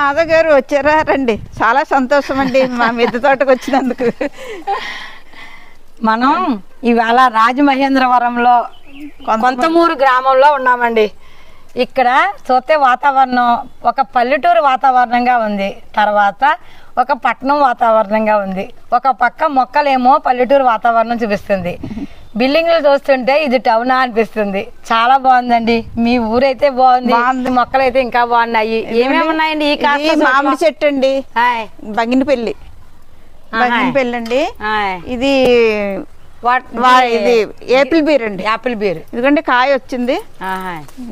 మాధవ్ గారు వచ్చారా? రండి. చాలా సంతోషం అండి మా మిద్దె తోటకు వచ్చినందుకు. మనం ఇవాళ రాజమహేంద్రవరంలో కొంతమూరు గ్రామంలో ఉన్నామండి. ఇక్కడ చూస్తే వాతావరణం ఒక పల్లెటూరు వాతావరణంగా ఉంది. తర్వాత ఒక పట్టణం వాతావరణంగా ఉంది. ఒక పక్క మొక్కలేమో పల్లెటూరు వాతావరణం చూపిస్తుంది. బిల్డింగ్లు చూస్తుంటే ఇది టౌనా అనిపిస్తుంది. చాలా బాగుందండి. మీ ఊరైతే బాగుంది. మొక్కలు అయితే ఇంకా బాగున్నాయి. ఏమేమి ఉన్నాయండి ఈ మామిడి చెట్టు అండి. బంగినపల్లి. బంగినపల్లి అండి. ఇది ఇది ఏపిల్ బీర్ అండి. యాపిల్ బీర్. ఇదిగోండి కాయ వచ్చింది.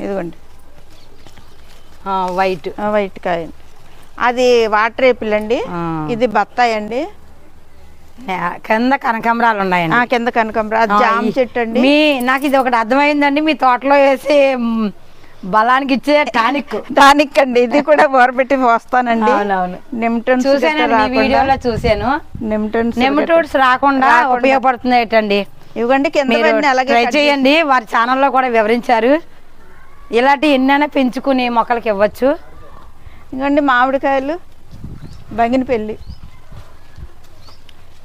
ఇదిగోండి. వైట్. వైట్ కాయ. అది వాటర్ ఏపిల్ అండి. ఇది బత్తాయి అండి. కింద కనకాంబరాలు ఉన్నాయండి. కింద కనకంబర అది ఆ, జామ చెట్టు అండి. మీ నాకు ఇది ఒకటి అర్థమైందండి. మీ తోటలో వేసి బలానికి ఇచ్చే టానిక్. టానిక్ అండి. ఇది కూడా ఊరబెట్టి పోస్తానండి. చూసానండి ఈ వీడియోలో చూసాను నిమ్టన్స్ నెమటోడ్స్ రాకుండా. ఉపయోగపడుతుంది ఏంటండి? ఇవ్వండి కింద అలాగే ట్రై చేయండి. వారి ఛానల్లో కూడా వివరించారు. ఇలాంటి ఎన్నైనా పెంచుకుని మొక్కలకి ఇవ్వచ్చు. ఇవ్వండి మామిడికాయలు బంగినపల్లి.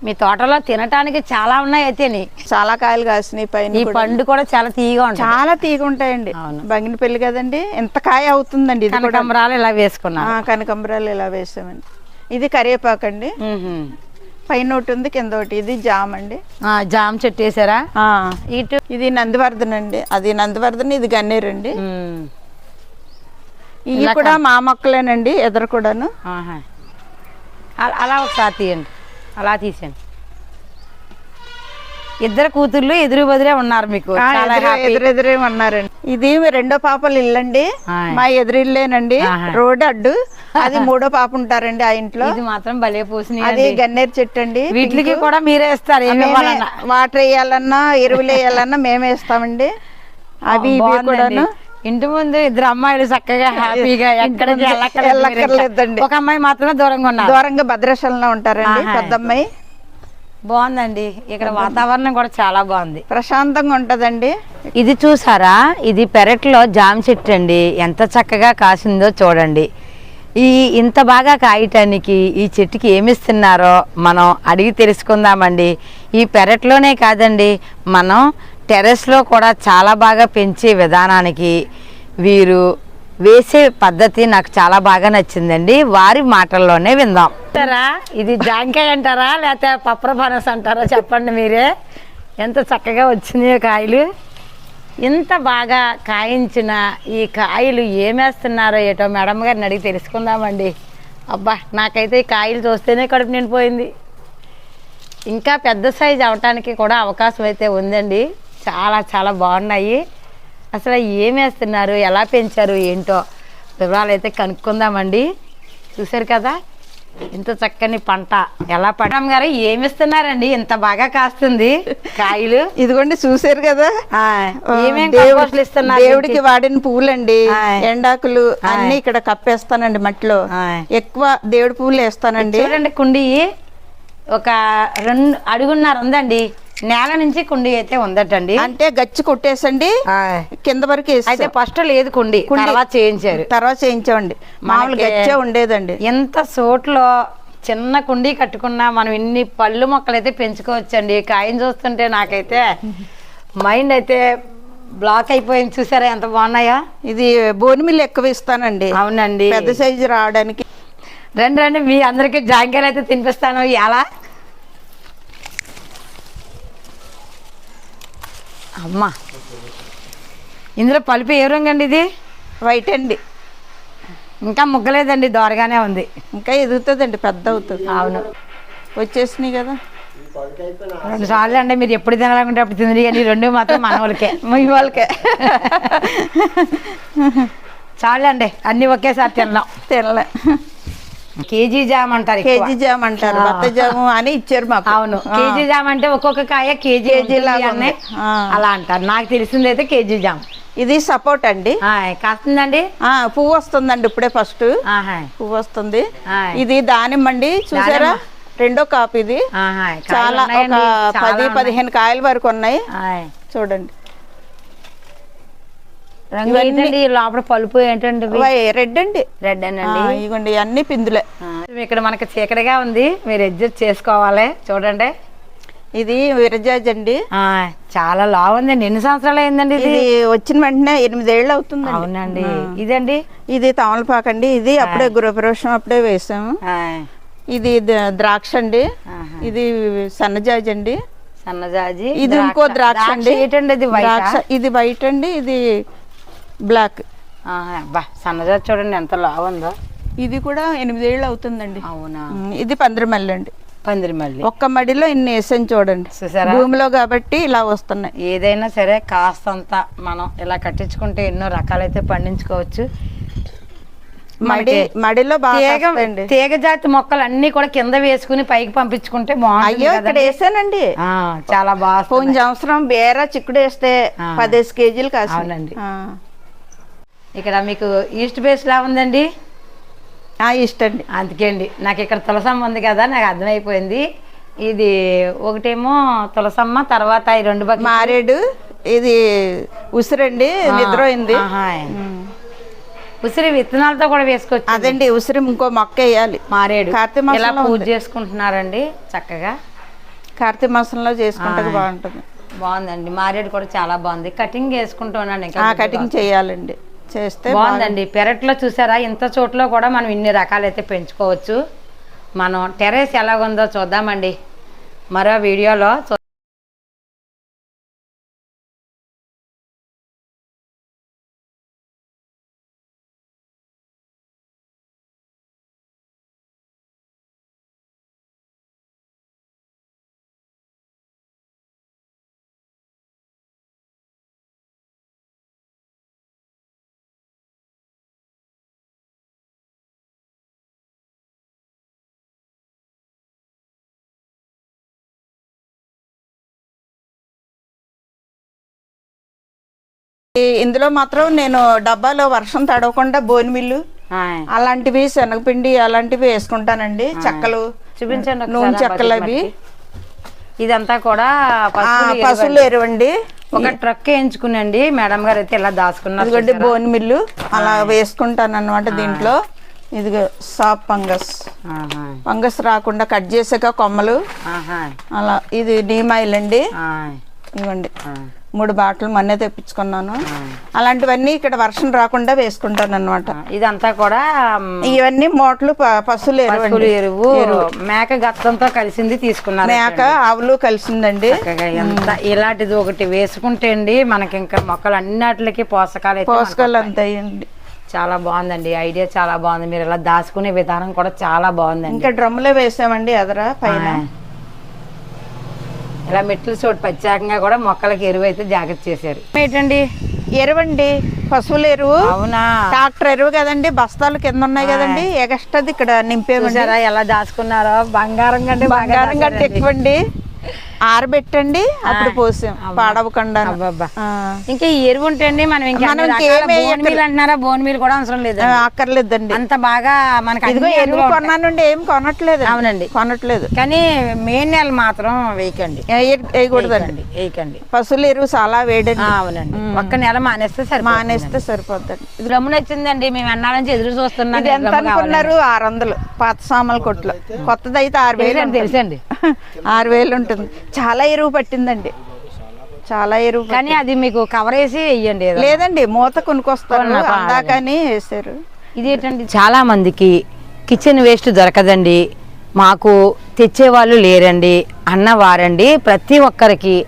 మీ తోటలో తినటానికి చాలా ఉన్నాయి అయితేని చాలా కాయలు కాసినాయి పైన ఈ. పండు కూడా చాలా తీయగా ఉంటుంది. చాలా తీగ ఉంటాయండి. అవును. బంగినపల్లి కదండి ఎంత కాయ అవుతుందండి ఇది కనకాంబరాలు ఇలా వేసుకున్నా కనకంబరాలు ఇలా వేసామండి. ఇది కరివేపాకు అండి. పైన ఒకటి ఉంది కింద ఒకటి. ఇది జామ అండి. జామ చెట్టు వేసారా? ఇటు? ఇది నందివర్ధన్ అండి. అది నందివర్ధన్ ఇది గన్నేరు అండి. ఇవి ఇలా కూడా మా మొక్కలేనండి ఎదురు కూడాను. అలా ఒకసారి తీయండి. అలా తీసేయండి. ఇద్దరు కూతుర్లు ఎదురు బదిరే ఉన్నారు మీకు. ఎదురెదురే ఉన్నారండి. ఇది రెండో పాపలు ఇల్లండి. మా ఎదురిల్లేనండి. రోడ్ అడ్డు. అది మూడో పాప ఉంటారండి ఆ ఇంట్లో. ఇది మాత్రం భలే అది పూసినాయి గన్నేరు చెట్టు అండి వీటికి కూడా మీరే ఇవ్వాలన్నా. వాటర్ వేయాలన్నా ఎరువులు వేయాలన్నా మేమే ఇస్తామండి అవి ఇవి. కూడాను. ఇంటి ముందు ఇద్దరు అమ్మాయిలు చక్కగా హ్యాపీగా ఎక్కడికి ఇంకా. వెళ్ళక్కర్లేదండి. ఒక అమ్మాయి మాత్రమే దూరంగా ఉన్నారు. దూరంగా భద్రాచలంలో ఉంటారండి ఆహా. పెద్దమ్మాయి. బాగుందండి. ఇక్కడ వాతావరణం కూడా చాలా బాగుంది. ప్రశాంతంగా ఉంటదండి. ఇది చూసారా? ఇది పెరట్లో జామ చెట్టు అండి. ఎంత చక్కగా కాసిందో చూడండి. ఈ ఇంత బాగా కాయటానికి ఈ చెట్టుకి ఏమిస్తున్నారో మనం అడిగి తెలుసుకుందామండి. ఈ పెరట్లోనే కాదండి మనం టెర్రస్లో కూడా చాలా బాగా పెంచే విధానానికి వీరు వేసే పద్ధతి నాకు చాలా బాగా నచ్చిందండి. వారి మాటల్లోనే విందాం. అంటారా? ఇది జాంకాయ అంటారా? లేకపోతే పప్పర పనస అంటారా? చెప్పండి మీరే. ఎంత చక్కగా వచ్చినాయో కాయలు. ఇంత బాగా కాయించిన ఈ కాయలు ఏమేస్తున్నారో ఏటో మేడం గారిని అడిగి తెలుసుకుందామండి. అబ్బా నాకైతే ఈ కాయలు చూస్తేనే కడుపు నిండిపోయింది. ఇంకా పెద్ద సైజు అవటానికి కూడా అవకాశం అయితే ఉందండి. చాలా చాలా బాగున్నాయి. అసలు ఏం వేస్తున్నారు? ఎలా పెంచారు? ఏంటో వివరాలు అయితే కనుక్కుందామండి. చూశారు కదా? ఇంత చక్కని పంట. ఎలా పంట? గారు ఏమి ఇస్తున్నారండి ఇంత బాగా కాస్తుంది. కాయలు. ఇదిగోండి చూసారు కదా? ఆ, ఆ, ఏమేం దేవుడి- కంపోస్టులు ఇస్తున్నారు దేవుడికి వాడిన పువ్వులండి. ఎండాకులు. అన్ని ఇక్కడ కప్పేస్తానండి మట్టిలో. ఎక్కువ దేవుడి పువ్వులు వేస్తానండి. చూడండి కుండి. ఒక రెండు అడుగున్నర ఉందండి. నేల నుంచి కుండి అయితే ఉందటండి. అంటే గచ్చి కొట్టేసండి కింద వరకు. అయితే ఫస్ట్ లేదు కుండి. తర్వాత చేయించారు. తర్వాత చేయించామండి. మామూలు గచ్చే ఉండేదండి. ఎంత చోట్లో చిన్న కుండీ కట్టుకున్నా మనం ఇన్ని పళ్ళు మొక్కలు అయితే పెంచుకోవచ్చండి. కాయని చూస్తుంటే నాకైతే మైండ్ అయితే బ్లాక్ అయిపోయింది. చూసారా ఎంత బాగున్నాయో? ఇది బోని మిల్లు ఎక్కువ ఇస్తానండి. అవునండి. పెద్ద సైజు రావడానికి. రండి రండి. మీ అందరికి జాంకాయలు అయితే తినిపిస్తాను. ఎలా? అమ్మా. ఇందులో పలుపు ఏ రంగు అండి ఇది? వైట్ అండి. ఇంకా ముగ్గలేదండి దోరగానే ఉంది. ఇంకా ఎదుగుతుందండి పెద్ద అవుతుంది. అవును. వచ్చేసినాయి కదా. రెండు సార్లు అండి మీరు ఎప్పుడు తినాలనుకుంటే అప్పుడు తింది కానీ రెండు మాత్రం మన వాళ్ళకే మీ వాళ్ళకే. చాలు అండి అన్ని ఒకేసారి తినలేం. తినలే. కేజీ జామ్ అంటారు. కేజీ జామ్ అంటారు బత్త జాము అని ఇచ్చారు మాకు. అవును. కేజీ జామ్ అంటే ఒక్కొక్క కాయ కేజీ కేజీ. అలా అంటారు. నాకు తెలిసింది అయితే కేజీ జామ్. ఇది సపోర్ట్ అండి. కాస్తుందండి? ఆ పువ్వు వస్తుందండి ఇప్పుడే ఫస్ట్. పువ్వు వస్తుంది. ఇది దానిమ్మ అండి. చూసారా. రెండో కాపు ఇది. చాలా ఒక పది. పదిహేను కాయల వరకు ఉన్నాయి. చూడండి. రంగు ఏంటండి లోపల పలుపు ఏంటండి? రెడ్ అండి. రెడ్ ఆ, అనండి ఇగోండి అన్ని పిందులే. ఇక్కడ మనకి చీకటిగా ఉంది మీరు అడ్జస్ట్ చేసుకోవాలి చూడండి. ఇది విరజాజ్ అండి. చాలా లావు ఉందండి ఎన్ని సంవత్సరాలు అయిందండి ఇది? వచ్చిన వెంటనే ఎనిమిదేళ్ళు అవుతుందండి. అవునండి. ఇదండి? ఇది తమలపాకు అండి ఇది అప్పుడే గృహప్రవేశం అప్పుడే వేసాము. ఇది ద్రాక్ష అండి. ఇది సన్నజాజి అండి. సన్నజాజి ఇది ఇంకో ద్రాక్ష. అండి. ఏంటండి ఇది ద్రాక్ష ఇది వైట్ అండి ఇది బ్లాక్. బా సన్నజాజి చూడండి ఎంత లావు ఉందో. ఇది కూడా ఎనిమిదేళ్ళు అవుతుందండి. అవునా? ఇది పందిరిమల్లి. అండి పందిరి మళ్ళీ ఒక్క మడిలో ఇన్ని వేసాను చూడండి. భూమిలో కాబట్టి ఇలా వస్తున్నాయి. ఏదైనా సరే కాస్తంత మనం ఇలా కట్టించుకుంటే ఎన్నో రకాలైతే పండించుకోవచ్చు. మడి మడిలో బాగా తీగ. తీగ జాతి మొక్కలు అన్ని కూడా కింద వేసుకుని పైకి పంపించుకుంటే అయ్యో ఇక్కడ. వేసానండి. చాలా బాగా పోయిన సంవత్సరం బేర చిక్కుడు వేస్తే. పదేసి కేజీలు కాసి అవునండి. ఇక్కడ మీకు ఈస్ట్ బేస్ లా ఉందండి? ఇష్టండి అందుకే అండి. నాకు ఇక్కడ తులసమ్మ ఉంది కదా నాకు అర్థమైపోయింది. ఇది ఒకటేమో తులసమ్మ తర్వాత ఈ రెండు బకెట్లు. మారేడు ఇది ఉసిరండి నిద్రపోయింది. ఆహా. ఉమ్. ఉసిరి విత్తనాలతో కూడా వేసుకోవచ్చు. అదండి ఉసిరి ఇంకో మొక్క వేయాలి. మారేడు. కార్తీక ఇలా మాసంలో పూజ. చేసుకుంటున్నారండి చక్కగా? కార్తీక మాసంలో చేసుకుంటే. బాగుంటుంది. బాగుందండి. మారేడు కూడా చాలా బాగుంది. కటింగ్ వేసుకుంటున్నాను కటింగ్ చేయాలండి. చేస్తే బాగుందండి. పెరట్లో చూసారా? ఇంత చోట్ల కూడా మనం ఇన్ని రకాలైతే పెంచుకోవచ్చు. మనం టెర్రస్ ఎలాగుందో చూద్దామండి. మరో వీడియోలో ఇందులో మాత్రం నేను డబ్బాలో వర్షం తడవకుండా బోన్ మిల్లు. అలాంటివి శనగపిండి అలాంటివి వేసుకుంటానండి. చెక్కలు చూపించండి నూనె చెక్కలు అవి. ఇదంతా కూడా పశువులు ఎరువండి. ఒక ట్రక్ వేయించుకునండి. మేడం గారు అయితే ఇలా దాచుకున్నారు ఇదిగోండి బోన్ మిల్లు. అలా వేసుకుంటాను అనమాట దీంట్లో. ఇదిగో సాప్ ఫంగస్. ఫంగస్ రాకుండా కట్ చేసాక కొమ్మలు. అలా ఇది నీమాయిల్ అండి. ఇవ్వండి. మూడు బాటలు మొన్నే తెప్పించుకున్నాను. అలాంటివన్నీ ఇక్కడ వర్షం రాకుండా వేసుకుంటాను అనమాట ఇదంతా కూడా ఇవన్నీ మూటలు పశువులు ఎరువు ఎరువు మేక గత్తంతో కలిసింది తీసుకున్నారు మేక ఆవులు కలిసిందండి. ఎంత ఇలాంటిది ఒకటి వేసుకుంటే అండి మనకి ఇంకా మొక్కలు అన్నిటికి పోషకాలు పోషకాలు అంతాయండి. చాలా బాగుందండి ఐడియా చాలా బాగుంది. మీరు ఇలా దాచుకునే విధానం కూడా చాలా బాగుందండి. ఇంకా డ్రమ్ములో వేసామండి ఎదర పైన. ఇలా మెట్లు చోటు ప్రత్యేకంగా కూడా మొక్కలకి ఎరువు అయితే జాగ్రత్త చేశారు. ఏంటండి ఎరువండి? పశువుల ఎరువు? అవునా? ట్రాక్టర్ ఎరువు కదండి బస్తాలు కింద ఉన్నాయి కదండి ఎగస్ట్రాది ఇక్కడ నింపేమండి చూసారా ఎలా దాచుకున్నారో? బంగారం కంటే బాగా బంగారం దాచారండి. ఎక్కువండి. ఆరబెట్టండి అప్పుడు పోసాం పాడవకుండా. ఇంకా ఈ ఎరువు ఉంటే అండి మనం ఇంకా బోన్. మీల్ అంటున్నారా? బోన్ మీల్ కూడా అవసరం లేదు అక్కర్లేదండి. అంత బాగా మనకి ఇదిగో ఎరువు. కొన్నానండి ఏం కొనట్లేదు. అవునండి. కొనట్లేదు. కానీ మెయిన్ నెల మాత్రం వేయకండి. వేయ- వేయకూడదండి. వేయకండి పశువుల ఎరువు చాలా వేడండి. అవునండి. ఒక్క నెల మానేస్తే సరే మానేస్తే సరిపోద్దండి. డ్రమ్ము నచ్చిందండి. మేము ఎన్నాళ్ళ నుంచి ఎదురు చూస్తున్నాం. ఇది ఎంత అనుకున్నారు? ఆరు వందలు. పాత సామాన్ల కొట్లో. కొత్తది అయితే ఆరు వేలు తెలుసండి తెలుసండి. ఆరు వేలు ఉంటుంది. చాలా ఎరువు పట్టిందండి. చాలా ఎరువు. కానీ అది మీకు కవర్ వేసి వెయ్యండి ఏదో. లేదండి మూత పాలు. అందాకని వేసారు ఇదేంటండి చాలా మందికి కిచెన్ వేస్ట్ దొరకదండి. మాకు తెచ్చేవాళ్ళు లేరండి అన్నవారండి. ప్రతి ఒక్కరికి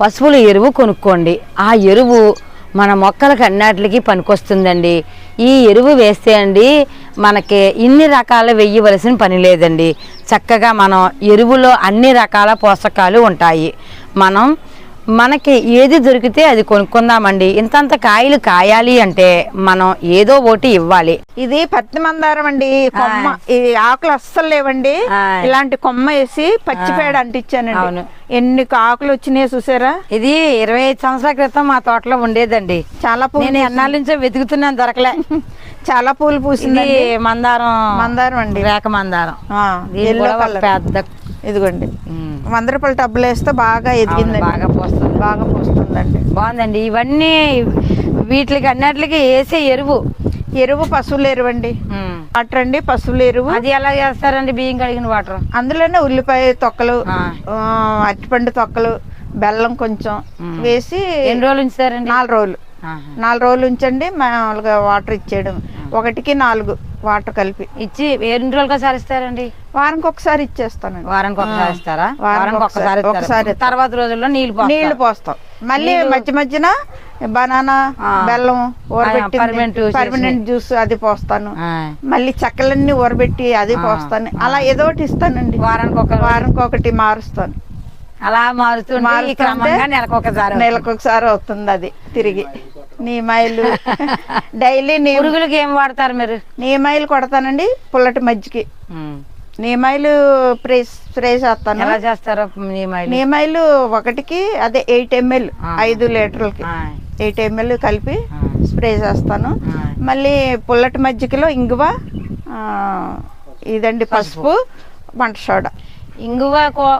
పశువుల ఎరువు కొనుక్కోండి. ఆ ఎరువు మన మొక్కలకు అన్నిటికి పనికొస్తుందండి. ఈ ఎరువు వేస్తే అండి మనకి ఇన్ని రకాలు వెయ్యవలసిన పని లేదండి. చక్కగా మనం ఎరువులో అన్ని రకాల పోషకాలు ఉంటాయి. మనం మనకి ఏది దొరికితే అది కొనుక్కుందామండి. ఇంతంత కాయలు కాయాలి అంటే మనం ఏదో ఒకటి ఇవ్వాలి. ఇది పత్తి మందారం అండి. కొమ్మ ఈ ఆకులు అస్సలు లేవండి. ఇలాంటి కొమ్మ వేసి పచ్చి పేడ అంటించానండి. అవును. ఎన్ని ఆకులు వచ్చినాయి చూసారా? ఇది ఇరవై ఐదు సంవత్సరాల క్రితం మా తోటలో ఉండేదండి. చాలా పూలు నేను ఎన్నాళ్ళ నుంచో వెతుకుతున్నాను దొరకలే. చాలా పూలు ఇది పూసిందండి మందారం మందారం అండి. రేక మందారం. పెద్ద ఇదిగోండి. వంద రూపాయల టబ్బులు వేస్తే బాగా అవును, ఎదిగిందండి. బాగా పోస్తుంది. బాగా పోస్తుందండి. బాగుందండి. ఇవన్నీ వీటికి అన్నిటికి వేసే ఎరువు. ఎరువు పశువుల ఎరువు అండి. వాటర్ అండి పశువుల ఎరువు. అది ఎలా చేస్తారండి? బియ్యం కడిగిన వాటర్. అందులోనే ఉల్లిపాయ తొక్కలు అరటిపండు తొక్కలు బెల్లం కొంచెం. వేసి ఎన్ని రోజులు ఉంచుతారండి? నాలుగు రోజులు. నాలుగు రోజులు ఉంచండి మామూలుగా వాటర్ ఇచ్చేయడం. ఒకటికి నాలుగు. వాటర్ కలిపి ఇచ్చి ఎన్ని రోజులకు ఒకసారి ఇస్తారండి వారానికి ఒకసారి ఇచ్చేస్తానండి వారానికి ఒకసారి ఇస్తారా వారానికి ఒకసారి ఒకసారి-. తర్వాత రోజుల్లో పోస్తారు. నీళ్ళు పోస్తాం మళ్ళీ మధ్య మధ్యన బనానా. బెల్లం ఊరబెట్టి. పర్మనెంట్ జ్యూస్ అది పోస్తాను. మళ్ళీ చెక్కలన్నీ ఊరబెట్టి అది. పోస్తాను అలా ఏదో ఒకటి ఇస్తానండి వారానికి ఒక. వారానికి ఒకటి మారుస్తాను అలా మారుతుంటే ఈ మారుతుంటే క్రమంగా నెలకు ఒకసారి నెలకు ఒకసారి అవుతుంది అది తిరిగి. నీమాయిలు డైలీ నీ పురుగులకి ఏం వాడతారు మీరు? నీమాయిలు కొడతానండి పుల్లటి మజ్జికి. నీమాయిలు స్ప్రే స్ప్రే చేస్తాను. ఎలా చేస్తారో మీ మైలు? నీమాయిలు ఒకటికి అదే ఎయిట్ ఎంఎల్. ఐదు లీటర్లకి. ఎయిట్ ఎంఎల్ కలిపి. స్ప్రే చేస్తాను. మళ్ళీ పుల్లటి మజ్జిగలో ఇంగువ ఇదండి పసుపు వంట సోడా. ఇంగువ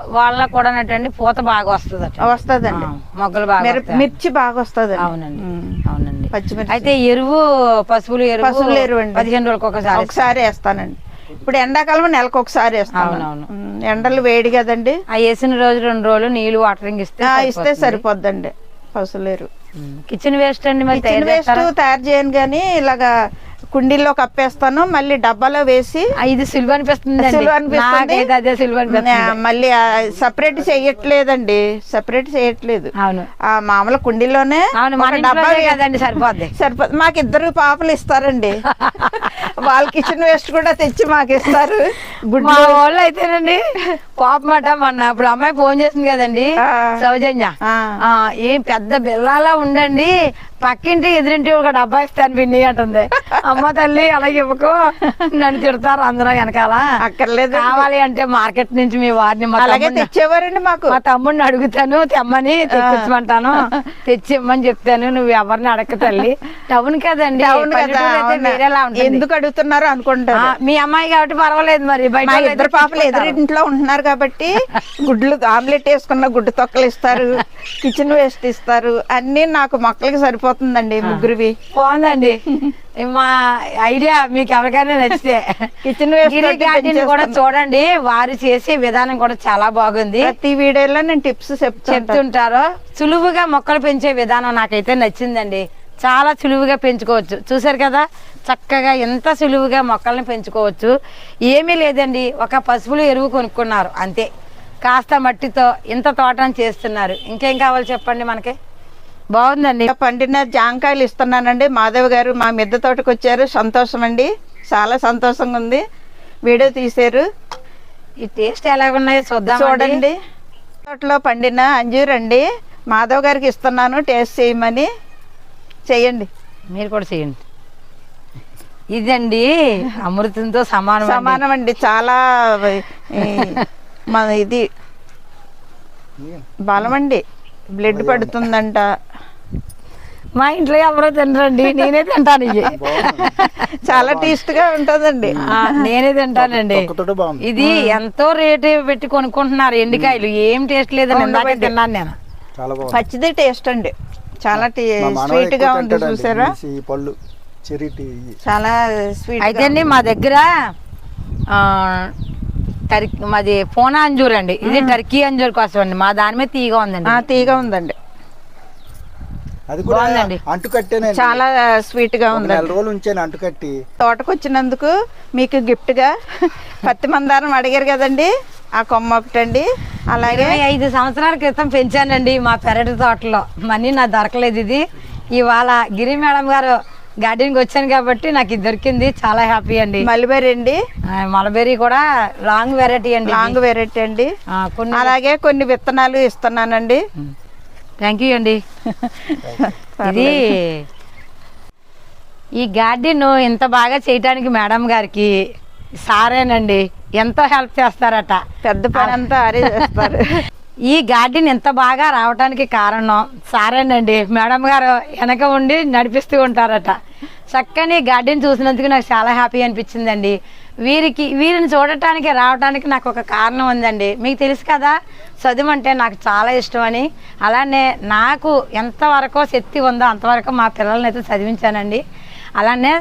వాళ్ళ కూడా పూత బాగా వస్తుంది వస్తుందండి. మొగ్గలు బాగా. మిర్చి బాగా వస్తుంది అవునండి. అవునండి. పచ్చిమిర్చి. అయితే ఎరువు పశువులు ఎరువు పశువుల ఎరువు అండి. పదిహేను రోజులకు ఒకసారి ఒకసారి వేస్తానండి. ఇప్పుడు ఎండాకాలం నెలకు ఒకసారి వేస్తాను. అవునవును. ఎండలు వేడి కదండి. ఆ వేసిన రోజు రెండు రోజులు నీళ్ళు వాటరింగ్ ఇస్తే ఇస్తే సరిపోద్దండి పశువులేరు కిచెన్ వేస్ట్ అండి మరి కిచెన్ వేస్ట్? తయారు చేయను కానీ ఇలాగా కుండీల్లో కప్పేస్తాను మళ్ళీ డబ్బాలో వేసి ఆ, ఇది సులువు అనిపిస్తుంది. సులువు అనిపిస్తుంది. మళ్ళీ సపరేట్ చేయట్లేదండి. సపరేట్ చేయట్లేదు. అవును. ఆ మామూలు కుండీలోనే డబ్బా కదండి సరిపోద్ది. సరిపోతుంది మాకు ఇద్దరు పాపలు ఇస్తారండి. వాళ్ళ కిచెన్ వేస్ట్ కూడా తెచ్చి మాకు ఇస్తారు గుడ్లు వాళ్ళు అయితేనండి పాపమాట మొన్న ఇప్పుడు అమ్మాయి ఫోన్ చేసింది కదండి. సౌజన్య. ఏం పెద్ద బిల్లాలా ఉండండి పక్కింటి ఎదురింటి ఒక డబ్బా ఇస్తాను పిన్ని అంటుంది. అమ్మ తల్లి అలా ఇవ్వకు. నన్ను తిడతారు అందరూ వెనకాల. అక్కర్లేదు. కావాలి అంటే మార్కెట్ నుంచి మీ వారిని అలాగే తెచ్చేవారండి మాకు. మా తమ్ముడిని అడుగుతాను తెమ్మని తెప్పించమంటాను. తెచ్చిమ్మని చెప్తాను నువ్వు ఎవరిని అడగ తల్లి. టౌన్ కదండి. ఎందుకు అడుగుతున్నారు ఆ, అనుకుంటారు మీ అమ్మాయి కాబట్టి పర్వాలేదు మరి. బయట ఇద్దరు పాపలు. ఎదురింట్లో ఉంటున్నారు కాబట్టి గుడ్లు ఆమ్లెట్ వేసుకున్న గుడ్డు తొక్కలు ఇస్తారు కిచెన్ వేస్ట్ ఇస్తారు. అన్ని నాకు మొక్కలకి సరిపోతుందండి ముగ్గురివి. బాగుందండి. మా ఐడియా మీకు ఎవరికైనా నచ్చితే కిచెన్ గార్డెన్ కూడా. చూడండి వారు చేసే విధానం కూడా చాలా బాగుంది. ప్రతి వీడియోలో నేను టిప్స్ చెప్తుంటారు. సులువుగా మొక్కలు పెంచే విధానం నాకైతే నచ్చిందండి. చాలా సులువుగా పెంచుకోవచ్చు. చూసారు కదా? చక్కగా ఎంత సులువుగా మొక్కల్ని పెంచుకోవచ్చు. ఏమీ లేదండి. ఒక పసుపులు ఎరువు కొనుక్కున్నారు. అంతే. కాస్త మట్టితో ఇంత తోటని చేస్తున్నారు. ఇంకేం కావాలి చెప్పండి మనకి? బాగుందండి. పండిన జాంకాయలు ఇస్తున్నానండి. మాధవ్ గారు మా మిద్దె తోటకు వచ్చారు. సంతోషం అండి చాలా సంతోషంగా ఉంది. వీడియో తీశారు. ఈ టేస్ట్ ఎలా ఉన్నాయో చూద్దాం చూడండి. తోటలో పండిన అంజూర్ అండి. మాధవ్ గారికి ఇస్తున్నాను. టేస్ట్ చేయమని. చేయండి. మీరు కూడా చేయండి. ఇదండి అమృతంతో సమానం. సమానం అండి చాలా మన ఇది బలం అండి బ్లడ్ పడుతుందంట. మా ఇంట్లో ఎవరో తినరండి నేనే తింటాను ఇవి. చాలా టేస్ట్గా ఉంటుందండి. ఆ, నేనే తింటానండి. ఇది ఎంతో రేటు పెట్టి కొనుక్కుంటున్నారు ఎండికాయలు. ఏం టేస్ట్ లేదని ఇందాకే ఉండవండి. తిన్నాను నేను. చాలా బాగుంది. పచ్చిది టేస్ట్ అండి. చాలా స్వీట్గా ఉంది చూసారా? పళ్ళు. చాలా స్వీట్ అయితే అండి మా దగ్గర ఆ, టర్కీ మాది పోనా అంజూర్ అండి. ఇది టర్కీ అంజూర్ కోసం అండి మా దాని మీద తీగ ఉందండి. తీగా ఉందండి. అది కూడా బాగుందండి. అంటు కట్టేనండి చాలా స్వీట్గా ఉందండి. నెల రోజులు ఉంచాను అంటు కట్టి. తోటకు వచ్చినందుకు మీకు గిఫ్ట్గా పత్తి మందారం అడిగారు కదండి. ఆ కొమ్మ ఒకటండి. అలాగే ఐదు సంవత్సరాల క్రితం పెంచానండి మా పెరటి తోటలో. మనీ నాకు దొరకలేదు ఇది. ఇవాళ గిరి మేడం గారు గార్డెన్కి వచ్చాను కాబట్టి నాకు ఇది దొరికింది. చాలా హ్యాపీ అండి. మల్బెరీ అండి. ఆ, మలబెర్రీ కూడా లాంగ్ వెరైటీ అండి లాంగ్ వెరైటీ అండి. ఆ, కొన్ని అలాగే కొన్ని విత్తనాలు ఇస్తున్నానండి. థ్యాంక్ యూ అండి ఇది ఈ గార్డెన్ ఇంత బాగా చేయటానికి మేడం గారికి సారేనండి ఎంతో హెల్ప్ చేస్తారట. పెద్ద పని అంతా ఆరే చేస్తారు. ఈ గార్డెన్ ఎంత బాగా రావడానికి కారణం సారేనండి. మేడం గారు వెనక ఉండి నడిపిస్తూ ఉంటారట. చక్కని గార్డెన్ చూసినందుకు నాకు చాలా హ్యాపీ అనిపించిందండి. వీరికి వీరిని చూడటానికి రావడానికి నాకు ఒక కారణం ఉందండి. మీకు తెలుసు కదా చదువు అంటే నాకు చాలా ఇష్టం అని అలానే నాకు ఎంతవరకు శక్తి ఉందో అంతవరకు మా పిల్లల్ని అయితే చదివించానండి. అలానే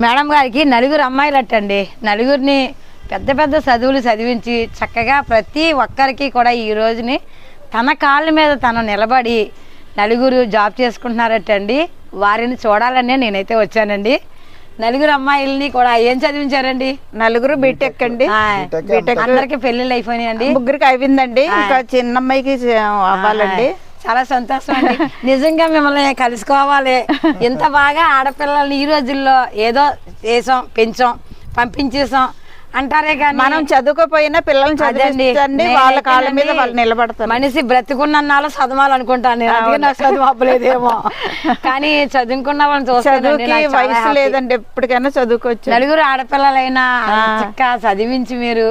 మేడం గారికి నలుగురు అమ్మాయిలు అట్టండి నలుగురిని పెద్ద పెద్ద చదువులు చదివించి చక్కగా ప్రతి ఒక్కరికి కూడా ఈ రోజుని తన కాళ్ళ మీద తను నిలబడి నలుగురు జాబ్ చేసుకుంటున్నారటండి. వారిని చూడాలనే నేనైతే వచ్చానండి. నలుగురు అమ్మాయిల్ని కూడా ఏం చదివించారండి? నలుగురు బీటెక్ అండి. బీటెక్ అందరికి పెళ్ళిళ్ళు అయిపోయినాయండి. ముగ్గురికి అయిందండి ఇంకా చిన్న అమ్మాయికి అవ్వాలండి. చాలా సంతోషం అండి. నిజంగా మిమ్మల్ని కలుసుకోవాలి. ఇంత బాగా ఆడపిల్లల్ని ఈ రోజుల్లో ఏదో చేసాం పెంచాం పంపించేసాం. అంటారే కానీ మనం చదువుకోపోయినా పిల్లల్ని. చదివించండి వాళ్ళ కాళ్ళ మీద వాళ్ళు నిలబడతారు. మనిషి బ్రతికున్నాళ్ళు చదవాలనుకుంటాను నేను. అందుకే నాకు చదువు అవ్వలేదేమో కానీ చదువుకున్న వాళ్ళని చాలా వయసు. లేదండి. ఎప్పటికైనా చదువుకోవచ్చు. నలుగురు ఆడపిల్లలైనా చక్కగా చదివించి మీరు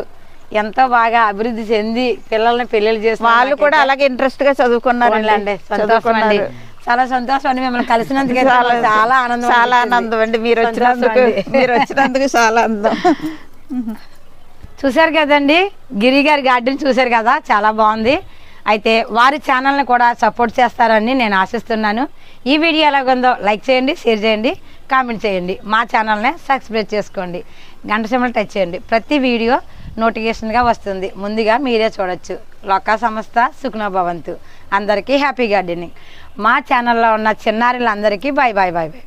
ఎంతో బాగా అభివృద్ధి చెంది పిల్లల్ని పెళ్ళిళ్ళు చేసి వాళ్ళు కూడా అలాగే ఇంట్రెస్ట్గా చదువుకున్నారండి. సంతోషం అండి. చదువుకున్నారు. చాలా సంతోషం అండి మిమ్మల్ని కలిసినందుకు. చాలా ఆనందం చాలా. ఆనందం అండి. మీరు వచ్చినందుకు. మీరు వచ్చినందుకు చాలా ఆనందం. చూశారు కదండి? గిరి గారి గార్డెన్ చూశారు కదా? చాలా బాగుంది. అయితే వారి ఛానల్ని కూడా సపోర్ట్ చేస్తారని నేను ఆశిస్తున్నాను. ఈ వీడియో ఎలాగుందో లైక్ చేయండి షేర్ చేయండి కామెంట్ చేయండి. మా ఛానల్ని సబ్స్క్రైబ్ చేసుకోండి. గంట సింబల్ టచ్ చేయండి. ప్రతి వీడియో నోటిఫికేషన్గా వస్తుంది. ముందుగా మీరే చూడొచ్చు. లోకా సంస్థ సుఖ్నా భవంతు. అందరికీ హ్యాపీ గార్డెనింగ్ మా ఛానల్లో ఉన్న చిన్నారులందరికీ బాయ్ బాయ్ బాయ్ బాయ్